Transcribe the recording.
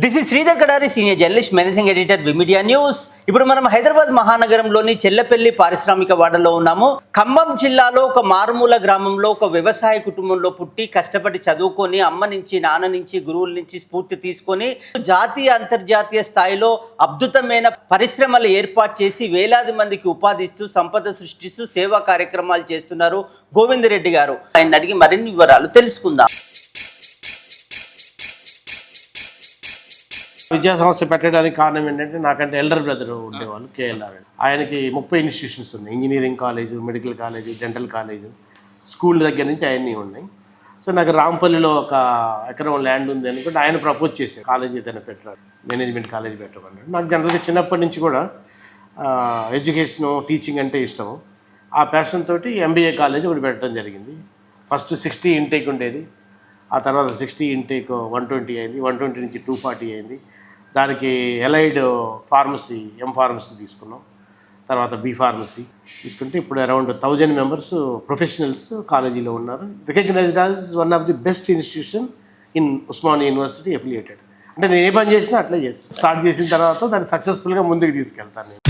This is Sridhar Kadari senior journalist managing editor V media news ఇప్పుడు మనం హైదరాబాద్ మహానగరంలోని చెల్లపల్లి పారిశ్రామిక వాడలో ఉన్నాము. ఖమ్మం జిల్లాలో ఒక మారుమూల గ్రామంలో ఒక వ్యవసాయ కుటుంబంలో పుట్టి కష్టపడి చదువుకొని అమ్మ నుంచి నాన్న నుంచి గురువుల నుంచి స్ఫూర్తి తీసుకొని జాతీయ అంతర్జాతీయ స్థాయిలో అద్భుతమైన పరిశ్రమలు ఏర్పాటు చేసి వేలాది మందికి ఉపాధి ఇస్తూ సంపద సృష్టిస్తూ సేవా కార్యక్రమాలు చేస్తున్నారు గోవిందరెడ్డి గారు. ఆయన అడిగి మరిన్ని వివరాలు తెలుసుకుందాం. విద్యా సంస్థ పెట్టడానికి కారణం ఏంటంటే నాకంటే ఎల్డర్ బ్రదర్ ఉండేవాళ్ళు కేఎల్ఆర్ ఆయనకి ముప్పై ఇన్స్టిట్యూషన్స్ ఉన్నాయి. Engineering college medical college dental college school దగ్గర నుంచి అవన్నీ ఉన్నాయి. సో నాకు రాంపల్లిలో ఒక ఎకరం ల్యాండ్ ఉంది అనుకుంటే ఆయన ప్రపోజ్ చేశారు. కాలేజ్ ఏదైనా పెట్టారు మేనేజ్మెంట్ కాలేజ్ పెట్టమన్నాడు. నాకు జనరల్గా చిన్నప్పటి నుంచి కూడా ఎడ్యుకేషను టీచింగ్ అంటే ఇష్టము ఆ ప్యాషన్ తోటి ఎంబీఏ కాలేజ్ ఒకటి పెట్టడం జరిగింది. ఫస్ట్ సిక్స్టీ ఇంటేక్ ఉండేది. ఆ తర్వాత సిక్స్టీ ఇంటేక్ వన్ ట్వంటీ అయింది వన్ ట్వంటీ నుంచి టూ ఫార్టీ అయింది. దానికి ఎలైడ్ ఫార్మసీ ఎం ఫార్మసీ తీసుకున్నాం. తర్వాత బి ఫార్మసీ తీసుకుంటే ఇప్పుడు అరౌండ్ థౌజండ్ మెంబర్స్ ప్రొఫెషనల్స్ కాలేజీలో ఉన్నారు. Recognised as one of the best institution in Osmania university affiliated అంటే నేను ఏ పని చేసినా అట్లే చేస్తాను స్టార్ట్ చేసిన తర్వాత దాన్ని సక్సెస్ఫుల్గా ముందుకు తీసుకెళ్తాను నేను.